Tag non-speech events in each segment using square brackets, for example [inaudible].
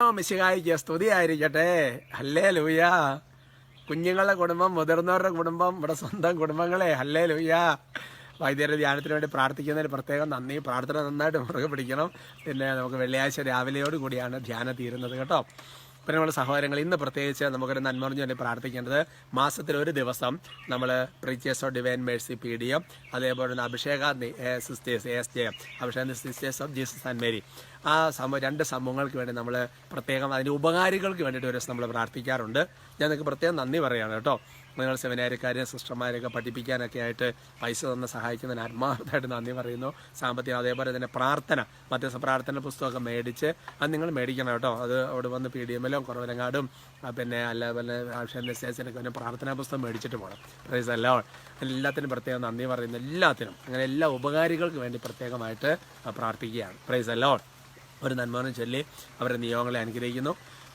മിശിഹായിക്ക് സ്തുതിയായിരിക്കട്ടെ ഹല്ലേ ലൂയ കുഞ്ഞുങ്ങളുടെ കുടുംബം മുതിർന്നവരുടെ കുടുംബം ഇവിടെ സ്വന്തം കുടുംബങ്ങളെ. ഹല്ലേ ലൂയ വൈദ്യരുടെ ധ്യാനത്തിന് വേണ്ടി പ്രാർത്ഥിക്കുന്നതിന് പ്രത്യേകം നന്ദി. പ്രാർത്ഥന നന്നായിട്ട് മുറുകെ പിടിക്കണം. പിന്നെ നമുക്ക് വെള്ളിയാഴ്ച രാവിലെയോട് കൂടിയാണ് ധ്യാനം തീരുന്നത് കേട്ടോ. നമ്മുടെ സഹോദരങ്ങൾ ഇന്ന് പ്രത്യേകിച്ച് നമുക്കൊരു നന്മറിഞ്ഞു വേണ്ടി പ്രാർത്ഥിക്കേണ്ടത് മാസത്തിൽ ഒരു ദിവസം നമ്മൾ preachers of divine mercy P D M അതേപോലെ തന്നെ Abhisheka sisters S J Abhisheka sisters of Jesus and Mary. ആ സംഭവം രണ്ട് സംഭവങ്ങൾക്ക് വേണ്ടി നമ്മൾ പ്രത്യേകം അതിന്റെ ഉപകാരികൾക്ക് വേണ്ടിയിട്ട് ഒരു ദിവസം നമ്മൾ പ്രാർത്ഥിക്കാറുണ്ട്. ഞാൻ നിങ്ങൾക്ക് പ്രത്യേകം നന്ദി പറയുകയാണ് കേട്ടോ. നിങ്ങൾ സെമിനാരിക്കാരെയും സിസ്റ്റർമാരെയൊക്കെ പഠിപ്പിക്കാനൊക്കെ ആയിട്ട് പൈസ തന്ന് സഹായിക്കുന്നതിന് ആത്മാർത്ഥമായിട്ട് നന്ദി പറയുന്നു. സാമ്പത്തികം അതേപോലെ തന്നെ പ്രാർത്ഥന മധ്യസ്ഥ പ്രാർത്ഥന പുസ്തകമൊക്കെ മേടിച്ച് അത് നിങ്ങൾ മേടിക്കണം കേട്ടോ. അത് അവിടെ വന്ന് പി ഡി എമ്മിലും കുറവനങ്ങാടും പിന്നെ അല്ല പിന്നെ ആവശ്യം സ്റ്റേഷനൊക്കെ പിന്നെ പ്രാർത്ഥനാ പുസ്തകം മേടിച്ചിട്ട് പോകണം പ്രൈസ് അല്ല എല്ലാത്തിനും പ്രത്യേകം നന്ദി പറയുന്നു. എല്ലാത്തിനും. അങ്ങനെ എല്ലാ ഉപകാരികൾക്ക് വേണ്ടി പ്രത്യേകമായിട്ട് പ്രാർത്ഥിക്കുകയാണ്. പ്രൈസ് അല്ലോ ഒരു നന്മനും ചൊല്ലി അവരുടെ നിയോഗങ്ങളെ അനുഗ്രഹിക്കുന്നു.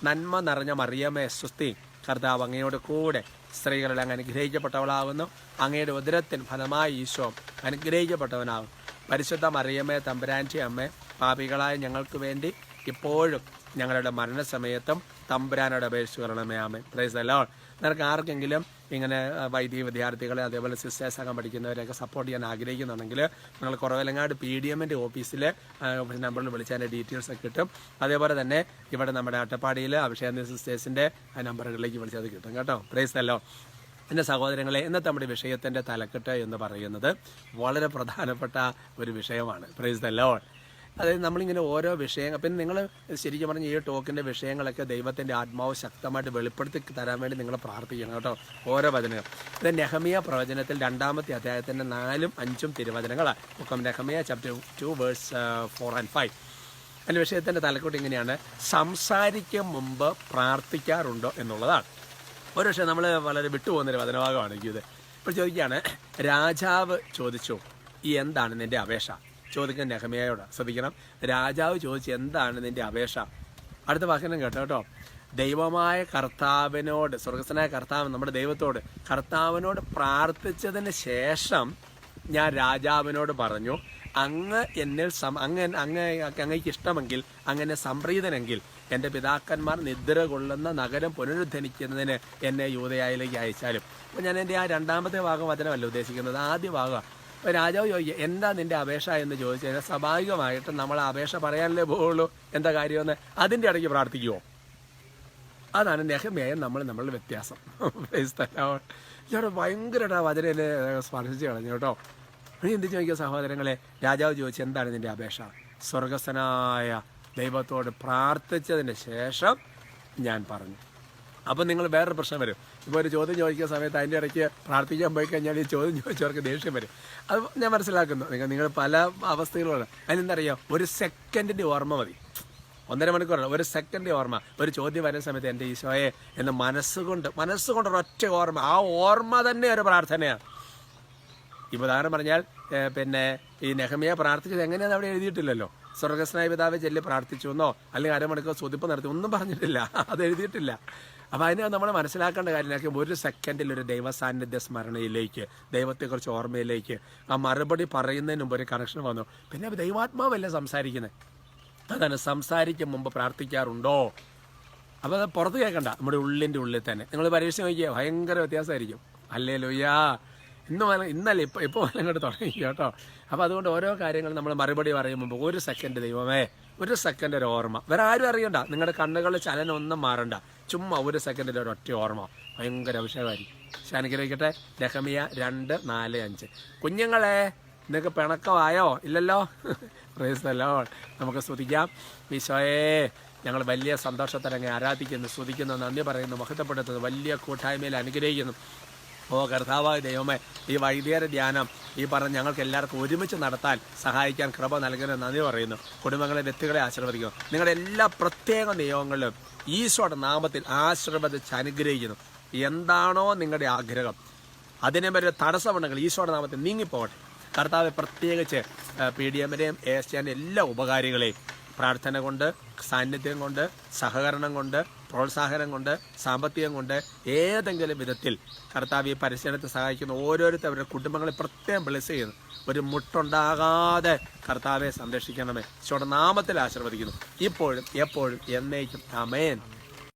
നന്മ നിറഞ്ഞ മറിയമ്മ സ്വസ്തി. കർത്താവ് അങ്ങയോട് കൂടെ സ്ത്രീകളിൽ അങ്ങ് അനുഗ്രഹിക്കപ്പെട്ടവളാകുന്നു അങ്ങയുടെ ഉദരത്തിൻ ഫലമായി ഈശോ അനുഗ്രഹിക്കപ്പെട്ടവനാകും. പരിശുദ്ധ മറിയമ്മേ തമ്പുരാന്റെ അമ്മേ പാപികളായ ഞങ്ങൾക്ക് വേണ്ടി ഇപ്പോഴും ഞങ്ങളുടെ മരണസമയത്തും തമ്പുരാനോട് അപേക്ഷിച്ച് വരണമേ. ആമേ പ്രൈസ് അല്ലോ നിനക്ക് ആർക്കെങ്കിലും ഇങ്ങനെ വൈദിക വിദ്യാർത്ഥികളെ അതേപോലെ സിസ്റ്റേഴ്സ് ആകാൻ പഠിക്കുന്നവരെയൊക്കെ സപ്പോർട്ട് ചെയ്യാൻ ആഗ്രഹിക്കുന്നുണ്ടെങ്കിൽ നിങ്ങൾ കുറവലങ്ങാട് പി ഡി എമ്മിന്റെ ഓഫീസിൽ നമ്പറിൽ വിളിച്ചതിന്റെ ഡീറ്റെയിൽസ് ഒക്കെ കിട്ടും. അതേപോലെ തന്നെ ഇവിടെ നമ്മുടെ അട്ടപ്പാടിയിൽ അഭിഷേക സിസ്റ്റേഴ്സിന്റെ നമ്പറുകളിലേക്ക് വിളിച്ചത് കിട്ടും കേട്ടോ. പ്രൈസ് അല്ലോ എന്റെ സഹോദരങ്ങളെ ഇന്നത്തെ നമ്മുടെ വിഷയത്തിന്റെ തലക്കെട്ട് എന്ന് പറയുന്നത് വളരെ പ്രധാനപ്പെട്ട ഒരു വിഷയമാണ്. പ്രൈസ് ദ ലോഡ് അതായത് നമ്മളിങ്ങനെ ഓരോ വിഷയങ്ങൾ പിന്നെ നിങ്ങൾ ശരിക്കും പറഞ്ഞ ഈ ടോക്കിന്റെ വിഷയങ്ങളൊക്കെ ദൈവത്തിന്റെ ആത്മാവ് ശക്തമായിട്ട് വെളിപ്പെടുത്തി തരാൻ വേണ്ടി നിങ്ങൾ പ്രാർത്ഥിക്കണം കേട്ടോ. ഓരോ വചനങ്ങൾ. ഇത് നെഹമിയ പ്രവചനത്തിൽ രണ്ടാമത്തെ അദ്ദേഹത്തിന്റെ നാലും അഞ്ചും തിരുവചനങ്ങളാണ് become Nehemiah chapter two verse four and five അതിന്റെ വിഷയത്തിന്റെ തലക്കോട്ട് ഇങ്ങനെയാണ്. സംസാരിക്കും മുമ്പ് പ്രാർത്ഥിക്കാറുണ്ടോ എന്നുള്ളതാണ്. ഒരു പക്ഷേ നമ്മൾ വളരെ വിട്ടുപോകുന്നൊരു വചനഭാഗമാണ് എനിക്കിത് ഇപ്പോൾ ചോദിക്കുകയാണ് രാജാവ് ചോദിച്ചു ഈ എന്താണ് നിന്റെ അപേക്ഷ? ചോദിക്കാൻ നെഹമയോട് ശ്രദ്ധിക്കണം. രാജാവ് ചോദിച്ച് എന്താണ് നിന്റെ അപേക്ഷ? അടുത്ത വാക്യം കേട്ടോ കേട്ടോ. ദൈവമായ കർത്താവിനോട് സ്വർഗസ്വനായ കർത്താവ് നമ്മുടെ ദൈവത്തോട് കർത്താവിനോട് പ്രാർത്ഥിച്ചതിന് ശേഷം ഞാൻ രാജാവിനോട് പറഞ്ഞു അങ്ങ് എന്നിൽ സം അങ്ങ് അങ്ങ് അങ്ങയ്ക്ക് ഇഷ്ടമെങ്കിൽ അങ്ങനെ സംപ്രീതനെങ്കിൽ എന്റെ പിതാക്കന്മാർ നിദ്ര കൊള്ളുന്ന നഗരം പുനരുദ്ധരിക്കുന്നതിന് എന്നെ യൂതയായിലേക്ക് അയച്ചാലും. അപ്പോൾ ഞാൻ എന്റെ ആ രണ്ടാമത്തെ ഭാഗം വചനമല്ല ഉദ്ദേശിക്കുന്നത്. ആദ്യ ഭാഗമാണ് അപ്പോൾ രാജാവ് ചോദിക്കുക എന്താ നിന്റെ അപേക്ഷ? എന്ന് ചോദിച്ചു കഴിഞ്ഞാൽ സ്വാഭാവികമായിട്ട് നമ്മൾ അപേക്ഷ പറയാനല്ലേ പോവുള്ളൂ. എന്താ കാര്യമെന്ന് അതിന്റെ ഇടയ്ക്ക് പ്രാർത്ഥിക്കുമോ അതാണ് നെഹമേയം നമ്മൾ നമ്മളുടെ വ്യത്യാസം. ഇവിടെ ഭയങ്കരമായിട്ട് ആ വചന എന്നെ സ്പർശിച്ച് കളഞ്ഞു കേട്ടോ. നീ എന്ത് ചോദിക്കുക സഹോദരങ്ങളെ? രാജാവ് ചോദിച്ചു എന്താണ് നിന്റെ അപേക്ഷ? സ്വർഗസ്ഥനായ ദൈവത്തോട് പ്രാർത്ഥിച്ചതിന് ശേഷം ഞാൻ പറഞ്ഞു. അപ്പം നിങ്ങൾ വേറൊരു പ്രശ്നം വരും. ഇപ്പോൾ ഒരു ചോദ്യം ചോദിക്കുന്ന സമയത്ത് അതിന്റെ ഇടയ്ക്ക് പ്രാർത്ഥിക്കാൻ പോയി കഴിഞ്ഞാൽ ഈ ചോദ്യം ചോദിച്ചവർക്ക് ദേഷ്യം വരും. അത് ഞാൻ മനസ്സിലാക്കുന്നു. നിങ്ങൾ നിങ്ങൾ പല അവസ്ഥകളുമാണ് അതിനെന്തറിയാം ഒരു സെക്കൻഡിന്റെ ഓർമ്മ മതി. ഒന്നര മണിക്കൂറല്ല ഒരു സെക്കൻഡ് ഓർമ്മ. ഒരു ചോദ്യം വരുന്ന സമയത്ത് എന്റെ ഈശോയെ എന്ന് മനസ്സുകൊണ്ട് മനസ്സുകൊണ്ട് ഒരൊറ്റ ഓർമ്മ. ആ ഓർമ്മ തന്നെ ഒരു പ്രാർത്ഥനയാണ്. ഇപ്പോൾ ഉദാഹരണം പറഞ്ഞാൽ പിന്നെ ഈ നെഹമിയ പ്രാർത്ഥിച്ചത് എങ്ങനെയാണെന്ന് അവിടെ എഴുതിയിട്ടില്ലല്ലോ. സ്വർഗസ്നായ പിതാവ് ചെല്ലി പ്രാർത്ഥിച്ചു എന്നോ അല്ലെങ്കിൽ അരമണിക്കൂർ സ്വതിപ്പ് നടത്തി ഒന്നും പറഞ്ഞിട്ടില്ല. [laughs] അത് എഴുതിയിട്ടില്ല. അപ്പോൾ അതിനെ നമ്മൾ മനസ്സിലാക്കേണ്ട കാര്യമാക്കി ഒരു സെക്കൻഡിൽ ഒരു ദൈവ സാന്നിധ്യ സ്മരണയിലേക്ക് ദൈവത്തെക്കുറിച്ച് ഓർമ്മയിലേക്ക് ആ മറുപടി പറയുന്നതിന് മുമ്പ് ഒരു കണക്ഷൻ വന്നു. പിന്നെ ദൈവാത്മാവല്ലേ സംസാരിക്കുന്നത് അതാണ് സംസാരിക്കും മുമ്പ് പ്രാർത്ഥിക്കാറുണ്ടോ? അപ്പോൾ അത് പുറത്ത് കേൾക്കണ്ട. നമ്മുടെ ഉള്ളിന്റെ ഉള്ളിൽ തന്നെ. നിങ്ങൾ പരീക്ഷ നോക്കിയാൽ ഭയങ്കര വ്യത്യാസമായിരിക്കും. അല്ലേ ലോയ്യാ ഇന്ന് വല ഇന്നല്ല ഇപ്പോൾ ഇപ്പോൾ വല്ല ഇങ്ങോട്ട് തുടങ്ങി കേട്ടോ. അപ്പോൾ അതുകൊണ്ട് ഓരോ കാര്യങ്ങൾ നമ്മൾ മറുപടി പറയും മുമ്പ് ഒരു സെക്കൻഡ് ദൈവമേ ഒരു സെക്കൻഡ് ഒരു ഓർമ്മ. വേറെ ആരും അറിയണ്ട. നിങ്ങളുടെ കണ്ണുകളുടെ ചലനം ഒന്നും മാറണ്ട. ചുമ്മാ ഒരു സെക്കൻഡിൽ ഒരു ഒറ്റ ഓർമ്മ. ഭയങ്കര അഭിഷേകമായിരിക്കും. പക്ഷെ അനുഗ്രഹിക്കട്ടെ? രഹമിയ രണ്ട് നാല് അഞ്ച്. കുഞ്ഞുങ്ങളെ നിങ്ങൾക്ക് പിണക്കമായോ? ഇല്ലല്ലോ? [laughs] പ്രേസല്ലോ നമുക്ക് സ്തുതിക്കാം. ഈശോയെ ഞങ്ങൾ വലിയ സന്തോഷത്തോടെ അങ്ങ് ആരാധിക്കുന്നു സ്തുതിക്കുന്നു നന്ദി പറയുന്നു മഹത്വപ്പെടുത്തുന്നു വലിയ കൂട്ടായ്മയിൽ അനുഗ്രഹിക്കുന്നു. ഓ കർത്താവായ ദൈവമേ ഈ വൈകുന്നേര ധ്യാനം ഈ പറഞ്ഞ ഞങ്ങൾക്ക് എല്ലാവർക്കും ഒരുമിച്ച് നടത്താൻ സഹായിക്കാൻ കൃപ നൽകുന്ന നന്ദി പറയുന്നു. കുടുംബങ്ങളെ വ്യക്തികളെ ആശീർവദിക്കുന്നു. നിങ്ങളുടെ എല്ലാ പ്രത്യേക നിയമങ്ങളിലും ഈശോയുടെ നാമത്തിൽ ആശീർവദിച്ച് അനുഗ്രഹിക്കുന്നു. എന്താണോ നിങ്ങളുടെ ആഗ്രഹം. അതിനെ വരെ തടസ്സമുണ്ടെങ്കിൽ ഈശോയുടെ നാമത്തിൽ നീങ്ങിപ്പോകട്ടെ. കർത്താവ് പ്രത്യേകിച്ച് പി ഡി എമ്മിനെയും എ എസ് ടിന്റെ എല്ലാ ഉപകാരികളെയും പ്രാർത്ഥന കൊണ്ട് സാന്നിധ്യം കൊണ്ട് സഹകരണം കൊണ്ട് പ്രോത്സാഹനം കൊണ്ട് സാമ്പത്തികം കൊണ്ട് ഏതെങ്കിലും വിധത്തിൽ കർത്താവ് ഈ പരിശീലനത്തെ സഹായിക്കുന്ന ഓരോരുത്തരുടെ കുടുംബങ്ങളെ പ്രത്യേകം ബ്ലെസ് ചെയ്യുന്നു. ഒരു മുട്ടുണ്ടാകാതെ കർത്താവെ സംരക്ഷിക്കണമേ. ഈശോയുടെ നാമത്തിൽ ആശീർവദിക്കുന്നു. ഇപ്പോഴും എപ്പോഴും എന്നേക്കും. അമേൻ